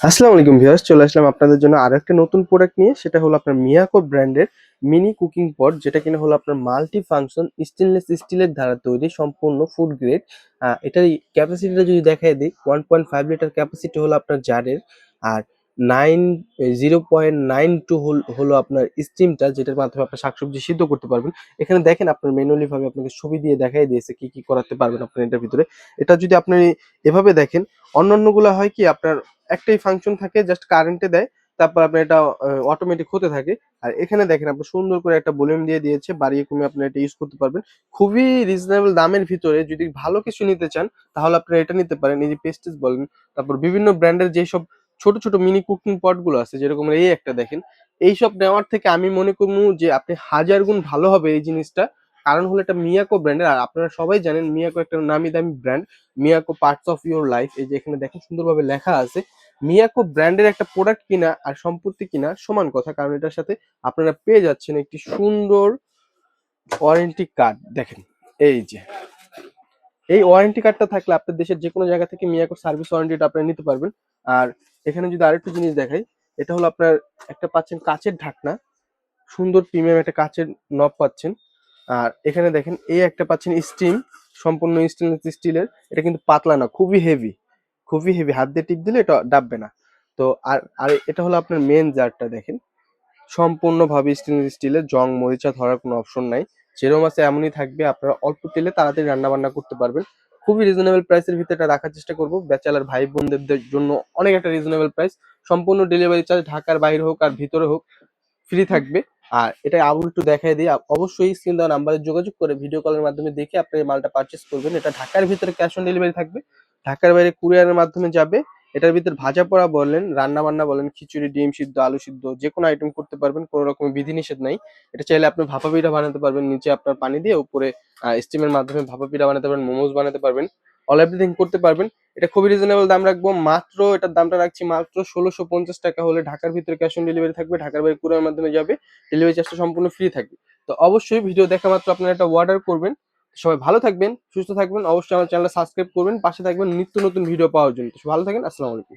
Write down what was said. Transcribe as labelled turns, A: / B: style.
A: আসসালামু আলাইকুম ভিউয়ার্স, চলে আসলাম আপনাদের জন্য আরও একটা নতুন প্রোডাক্ট নিয়ে। সেটা হলো আপনার মিয়াকো ব্র্যান্ডের মিনি কুকিং পট যেটা কিনা হলো আপনার মাল্টি ফাংশন স্টেনলেস স্টিলের দ্বারা তৈরি, সম্পূর্ণ ফুড গ্রেড এটার ক্যাপাসিটিটা যদি দেখাই দিই one point five litre capacity হলো আপনার জারের আর nine zero point nine two হলো আপনার স্টিমটা যেটার মাধ্যমে আপনার শাকসবজি সিদ্ধ করতে পারবেন। এখানে দেখেন আপনার ম্যানুয়ালি ভাবে আপনাকে ছবি দিয়ে দেখাই দিয়েছে কি কি করাতে পারবেন আপনার এটার ভিতরে। এটা যদি আপনি এভাবে দেখেন, অন্যান্যগুলো হয় কি আপনার একটাই ফাংশন থাকে জাস্ট কারেন্টে দেয়, তারপর আপনার এটা অটোমেটিক হতে থাকে। আর এখানে দেখেন, আপনি সুন্দর করে একটা ভলিউম দিয়ে দিয়েছে, বাড়িয়ে কমে আপনি এটা ইউজ করতে পারবেন। খুবই রিজনেবল দামের ভিতরে যদি ভালো কিছু নিতে চান, তাহলে আপনি এটা নিতে পারেন। এই যে পেস্টিস বলেন, তারপর বিভিন্ন ব্র্যান্ডের যেসব ছোট ছোট মিনি কুকিং পটগুলো আছে, যেরকম এই একটা দেখেন, এইসব নেওয়ার থেকে আমি মনে করব যে আপনি হাজার গুণ ভালো হবে এই জিনিসটা। কারণ হলো এটা মিয়াকো ব্র্যান্ডের আর আপনারা সবাই জানেন মিয়াকো একটা নামি দামি brand Miyako parts of your life এই যে এখানে দেখেন সুন্দরভাবে লেখা আছে। মিয়াকো ব্র্যান্ডের একটা প্রোডাক্ট কিনা আর সম্পত্তি কিনা সমান কথা, কারণ এটার সাথে আপনারা পেয়ে যাচ্ছেন একটি সুন্দর ওয়ারেন্টি কার্ড দেখেন, এই যে, এই ওয়ারেন্টি কার্ডটা থাকলে আপনার দেশের যে কোনো জায়গা থেকে মিয়াকো সার্ভিস ওয়ারেন্টিটা আপনারা নিতে পারবেন। আর এখানে যদি আরেকটু জিনিস দেখাই, এটা হলো আপনার একটা পাচ্ছেন কাচের ঢাকনা, সুন্দর প্রিমিয়াম একটা কাচের নব পাচ্ছেন। আর এখানে দেখেন, এই একটা পাচ্ছেন স্টিম সম্পূর্ণ স্টেনলেস স্টিলের এটা কিন্তু পাতলা না, খুবই হেভি খুবই হেভি হাত দিয়ে টিপ দিলে এটা ডাববে না। তো আর আর এটা হলো আপনার মেন জারটা দেখেন। সম্পূর্ণভাবে স্টেনলেস স্টিলের জং, মরিচা ধরার কোনো অপশন নাই। যেরকম আছে এমনই থাকবে, আপনারা অল্প তেলে তাড়াতাড়ি রান্না বান্না করতে পারবেন। খুবই রিজনেবল প্রাইসের ভিতরে রাখার চেষ্টা করব। ব্যাচেলার ভাই বোনদের জন্য অনেক একটা রিজনেবল প্রাইস সম্পূর্ণ ডেলিভারি চার্জ ঢাকার বাইরে হোক আর ভিতরে হোক ফ্রি থাকবে। আর এটা আবুল একটু দেখাই দিই। অবশ্যই স্ক্রিন দেওয়া নাম্বারে যোগাযোগ করে ভিডিও কলের মাধ্যমে দেখে আপনি মালটা পারচেস করবেন। এটা ঢাকার ভিতরে ক্যাশ অন ডেলিভারি থাকবে। ঢাকার বাইরে কুরিয়ারের মাধ্যমে যাবে। এটার ভিতরে ভাজা পোড়া বলেন রান্না বান্না বলেন, খিচুড়ি, ডিম সিদ্ধ, আলু সিদ্ধ যে কোনো আইটেম করতে পারবেন, কোনো রকম বিধিনিষেধ নাই। এটা চাইলে আপনি ভাপা পিঠা বানাতে পারবেন, নিচে আপনার পানি দিয়ে, উপরে স্টিমের মাধ্যমে ভাপা পিঠা বানাতে পারবেন মোমোজ বানাতে পারবেন অল এভরিথিং করতে পারবেন। এটা খুবই রিজনেবল দাম রাখব। মাত্র এটার দামটা রাখছি মাত্র ষোলোশো পঞ্চাশ টাকা হলে ঢাকার ভিতরে ক্যাশ অন ডেলিভারি থাকবে, ঢাকার বাইরে কুরিয়ার মাধ্যমে যাবে ডেলিভারি চার্জটা সম্পূর্ণ ফ্রি থাকবে। তো অবশ্যই ভিডিও দেখা মাত্র আপনারা এটা অর্ডার করবেন। সবাই ভালো থাকবেন, সুস্থ থাকবেন, অবশ্যই আমার চ্যানেলটা সাবস্ক্রাইব করবেন, পাশে থাকবেন নিত্য নতুন ভিডিও পাওয়ার জন্য। ভালো থাকেন, আসসালামু আলাইকুম।